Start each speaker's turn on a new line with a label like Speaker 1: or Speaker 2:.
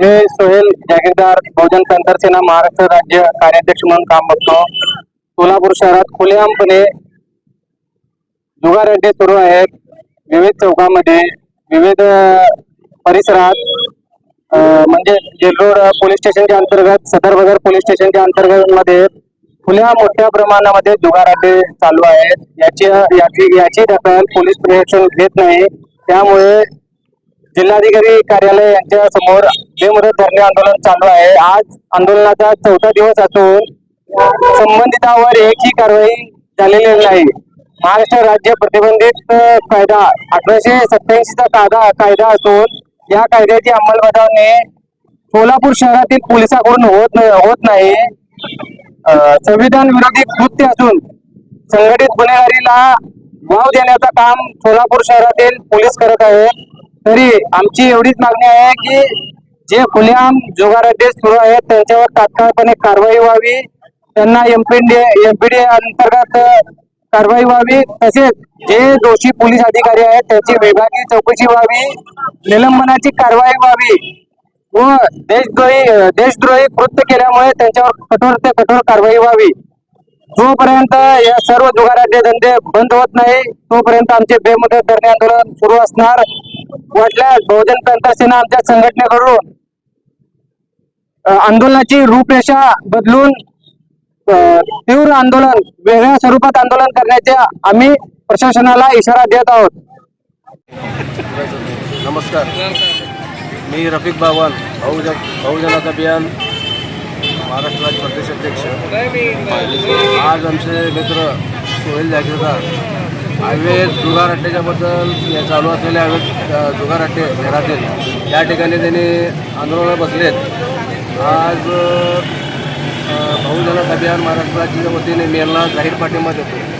Speaker 1: मी सोहेल जागीरदार बहुजन तंत्र सेना महाराष्ट्र राज्य कार्याध्यक्ष म्हणून काम बघतो. सोलापूर शहरात खुलेआमपणे जुगारड्डे सुरू आहेत. विविध चौकामध्ये विविध परिसरात म्हणजे जेलरोड पोलीस स्टेशनच्या अंतर्गत सदर बगर पोलीस स्टेशनच्या अंतर्गत मध्ये खुल्या मोठ्या प्रमाणामध्ये जुगार अड्डे चालू आहेत. याची याची याची दखल पोलीस प्रशासन घेत नाही. त्यामुळे जिल्हाधिकारी कार्यालय यांच्या समोर बेमुदत धरणे आंदोलन चालू आहे. आज आंदोलनाचा चौथा दिवस असून संबंधितावर एकही कारवाई झालेली नाही. महाराष्ट्र राज्य प्रतिबंधित कायदा अठराशे सत्याऐंशीचा कायदा कायदा असून या कायद्याची अंमलबजावणी सोलापूर शहरातील पोलिसांकडून होत होत नाही. संविधान विरोधी कृत्य असून संघटित गुन्हेगारीला वाव देण्याचं काम सोलापूर शहरातील पोलीस करत आहेत. तरी आमची एवढीच मागणी आहे की जे खुलेआम जुगार सुरू आहेत त्यांच्यावर तात्काळपणे कारवाई व्हावी. त्यांना एमपीडी एमपीडी अंतर्गत कारवाई व्हावी. तसेच जे दोषी पोलीस अधिकारी आहेत त्यांची विभागीय चौकशी व्हावी. निलंबनाची कारवाई व्हावी. व देशद्रोही देशद्रोही कृत्य केल्यामुळे त्यांच्यावर कठोर ते कठोर कारवाई व्हावी. जोपर्यंत या सर्व जुगाराचे धंदे बंद होत नाही तोपर्यंत आमचे बेमुदत धरणे आंदोलन सुरू असणार. वाटल्यास बहुजन तंत्र सेना आमच्या संघटनेकडून आंदोलनाची रूपरेषा बदलून तीव्र आंदोलन वेगळ्या स्वरूपात आंदोलन करण्याचे आम्ही प्रशासनाला इशारा देत आहोत.
Speaker 2: नमस्कार. मी रफिक बावन बहुजन बहुजनात अभियान महाराष्ट्र राज्य प्रदेश अध्यक्ष. आज आमचे मित्र सोहेल जागीरदार अवैध जुगार अड्ड्याच्याबद्दल चालू असलेल्या अवैध जुगार अड्डे शहरातील या ठिकाणी त्यांनी आंदोलनं बसलेत. आज अ, बहुजनाचा अभियान महाराष्ट्राच्या वतीने मेलला जाहीर पाठिंबा देतो.